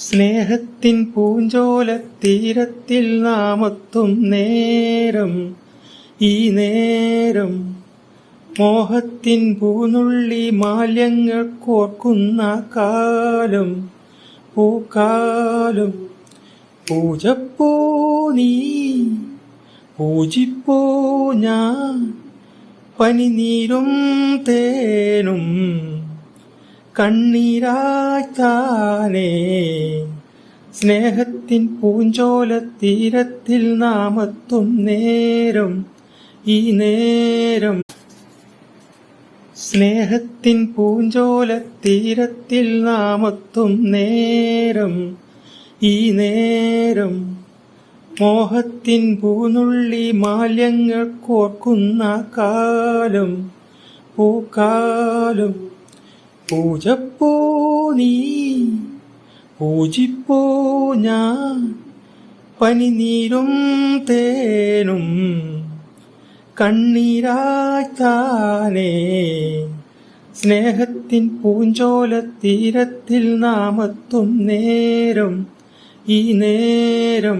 സ്നേഹത്തിൻ പൂഞ്ചോല തീരത്തിൽ നാമത്തും നേരം ഈ നേരം മോഹത്തിൻ പൂനുള്ളി മാല്യങ്ങൾ കോർക്കുന്ന കാലം പൂക്കാലം. പൂജപ്പോ നീ പൂജിപ്പോ ഞാൻ പനിനീരും തേനും കണ്ണീരായി സ്നേഹത്തിൻ പൂഞ്ചോല തീരത്തിൽ നാമത്തും നേരം ഈ നേരം. സ്നേഹത്തിൻ പൂഞ്ചോല തീരത്തിൽ നാമത്തും നേരം ഈ നേരം. മോഹത്തിൻ പൂനുള്ളി മാല്യങ്ങൾ കോർക്കുന്ന കാലം പൂക്കാലം പൂജപ്പോ നീ? പൂജിപ്പോ ഞാൻ? പനിനീരും തേനും കണ്ണീരായി താനേ. സ്നേഹത്തിൻ പൂഞ്ചോല തീരത്തിൽ നാമത്തും നേരം ഈ നേരം